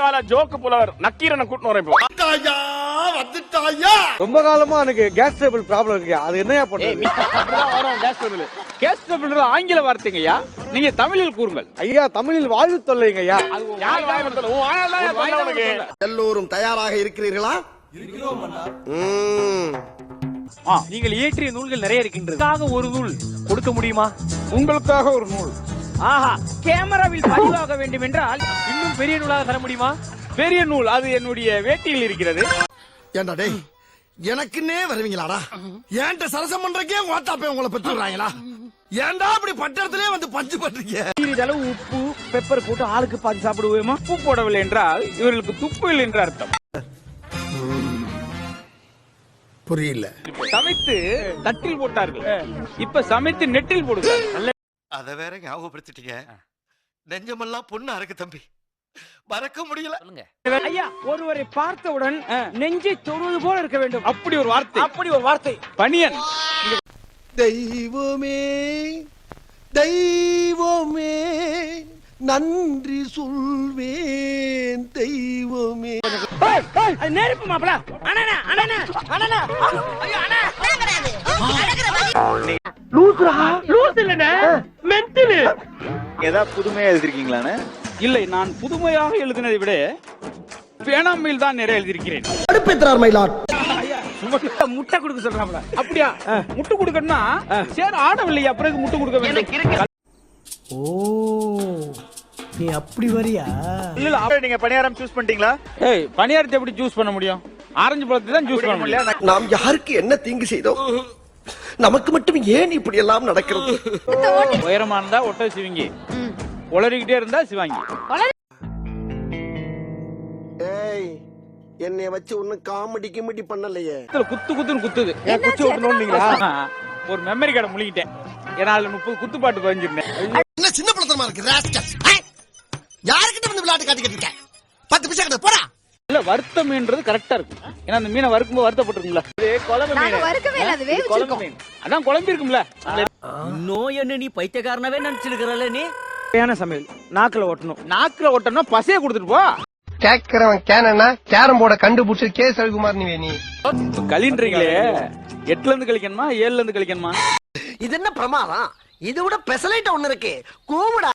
கால ஜோக்கு புலவர் நக்கீரனை கூட்டின்னு வரேன் இப்போ. ரொம்ப காலமா எனக்கு கேஸ் டேபிள் ப்ராப்ளம் இருக்கு. அது என்னையா வரும் கேஸ் டேபிள் ஆங்கில வார்த்தைங்கய்யா. நீங்க தமிழில் கூறுங்கள். ஐயா தமிழில் வாழ்வு தொல்லைங்க ஐயா எல்லோரும் தயாராக இருக்கிறீர்களா? நீங்கள் இயற்றிய நூல்கள் நிறைய இருக்கின்றது. ஒரு நூல் கொடுக்க முடியுமா? உங்களுக்காக ஒரு நூல். ஆஹா கேமராவில் பதிவாக வேண்டும் என்றால் இன்னும் பெரிய நூலாக தர முடியுமா? பெரிய நூல் அது என்னுடைய வேட்டியில் இருக்கிறது. ஏண்டா டேய் எனக்குன்னே வருவீங்களாடா? ஏன்ட்ட சரசம் பண்றக்கே ஓட்டாப்பே உங்களை பெற்று விடுறாங்களா ஏன்டா அப்படி பட்டத்திலே வந்து பஞ்சு பண்றீங்க? சிறிதளவு உப்பு பெப்பர் போட்டு ஆளுக்கு பாதி சாப்பிடுவோமா? உப்பு போடவில்லை என்றால் இவர்களுக்கு துப்பு இல்லை என்று அர்த்தம். புரியல. சமைத்து தட்டில் போட்டார்கள். இப்ப சமைத்து நெட்டில் போடுகிறார் அத வேற ஞாபகப்படுத்திட்டீங்க. நெஞ்சமெல்லாம் பொண்ணா இருக்கு தம்பி. மறக்க முடியல. ஐயா ஒருவரை பார்த்தவுடன் நெஞ்சை தொடுவது போல இருக்க வேண்டும். அப்படி ஒரு வார்த்தை. அப்படி ஒரு வார்த்தை. பனியன் தெய்வமே தெய்வமே நன்றி சொல்வேன் தெய்வமே. அது நெருப்பு மாப்பிள. அண்ணா அண்ணா அண்ணா ஐயோ அண்ணா. ஏதாவது புதுமையா எழுதிருக்கீங்களான்னு இல்லை நான் புதுமையாக எழுதினதை விட பேனாமையில் தான் நிறைய எழுதியிருக்கிறேன். அடுப்பேற்றார் மயிலாட் முட்டை கொடுக்க சொல்றாப்ல அப்படியா? முட்டு கொடுக்கணும்னா சரி ஆடவில்லையா பிறகு முட்டு கொடுக்க வேண்டும்? நீ அப்படி வரியா? இல்ல இல்ல நீங்க பணியாரம் சூஸ் பண்ணிட்டீங்களா? ஏய் பணியாரத்தை எப்படி சூஸ் பண்ண முடியும்? ஆரஞ்சு பழத்தை தான் சூஸ் பண்ண முடியும். நாம் யாருக்கு என்ன தீங்கு செய்தோம்? நமக்கு மட்டும் ஏன் இப்படி எல்லாம் நடக்கிறது உயரமா இருந்தா ஒட்ட சிவங்கி. உளறிக்கிட்டே இருந்தா சிவாங்கி. ஏய் என்னைய வச்சு ஒன்னும் காமெடி கிமெடி பண்ணலையே. குத்து குத்துன்னு குத்துது. ஏன் குச்சி விட்டணும்னீங்களா ஒரு மெமரி கார்டை முழுகிட்டேன் ஏன்னா அதுல முப்பது குத்து பாட்டு பதிஞ்சிருந்தேன். என்ன சின்ன பழத்தனமா இருக்கு ராஸ்கல் யாருக்கிட்ட வந்து விளையாட்டு காட்டிக்கிட்டு இருக்க? பத்து பைசா கிட்ட போடா. இல்ல மீன்றது கரெக்டா இருக்கும். ஏன்னா அந்த மீனை வறுக்கும்போது வருத்தப்பட்டிருக்கும்ல. இது குழம்பு மீன். நாங்க வறுக்கவே இல்ல, அது இது குழம்பு வேவிச்சிருக்கோம். மீன். அதான் குழம்பு இருக்கும்ல. நோய் என்ன நீ பைத்தியக்காரனவே நினைச்சிருக்கிறல்ல நீ? சமையல். நாக்குல ஒட்டணும். நாக்குல ஒட்டனா பசைய கொடுத்துட்டு போ. கேக்குறவன் கேனா கேரம் போர்ட கண்டுபிடிச்சு கே. ரவிக்குமார் நீ நீ. இப்ப களின்றீங்களே எட்டுல இருந்து கழிக்கணுமா? ஏழுல இருந்து கழிக்கணுமா? இது என்ன பிரமாதம்? இது விட பெசலைட் ஒண்ணு இருக்கு. கூவிடா.